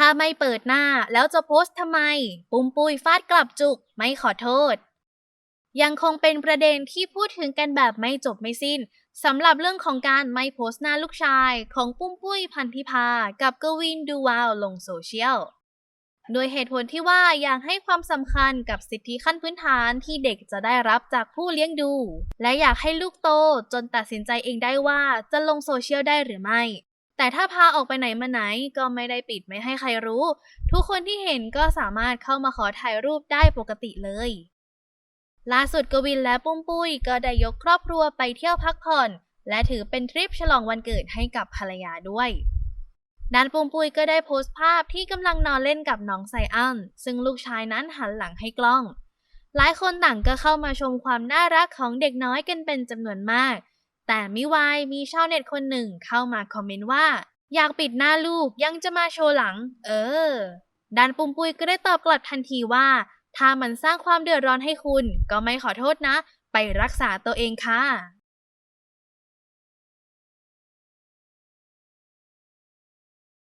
ถ้าไม่เปิดหน้าแล้วจะโพสต์ทำไม ปุ้มปุยฟาดกลับจุก ไม่ขอโทษ ยังคงเป็นประเด็นที่พูดถึงกันแบบไม่จบไม่สิ้นสำหรับเรื่องของการไม่โพสต์หน้าลูกชายของปุ้มปุ้ยพันธิพา กับกวินดูวาวลงโซเชียลโดยเหตุผลที่ว่าอยากให้ความสำคัญกับสิทธิขั้นพื้นฐานที่เด็กจะได้รับจากผู้เลี้ยงดู และอยากให้ลูกโตจนตัดสินใจเองได้ว่าจะลงโซเชียลได้หรือไม่ แต่ถ้าพาออกไปไหนมาไหนก็ไม่ได้ปิดไม่ให้ใครรู้ ทุกคนที่เห็นก็สามารถเข้ามาขอถ่ายรูปได้ปกติเลย ล่าสุดกวินและปุ้มปุ้ยก็ได้ยกครอบครัวไปเที่ยวพักผ่อน และถือเป็นทริปฉลองวันเกิดให้กับภรรยาด้วยด้านปุ้มปุ้ยก็ได้โพสต์ภาพที่กำลังนอนเล่นกับน้องไซอันซึ่งลูกชายนั้นหันหลังให้กล้อง หลายคนต่างก็เข้ามาชมความน่ารักของเด็กน้อยกันเป็นจำนวนมาก แต่มิวายมีชาวเน็ตคนหนึ่งเข้ามาคอมเมนต์ว่า อยากปิดหน้าลูกยังจะมาโชว์หลัง เออด้านปุ้มปุ้ยก็ได้ตอบกลับทันทีว่า ถ้ามันสร้างความเดือดร้อนให้คุณ ก็ไม่ขอโทษนะ ไปรักษาตัวเองค่ะ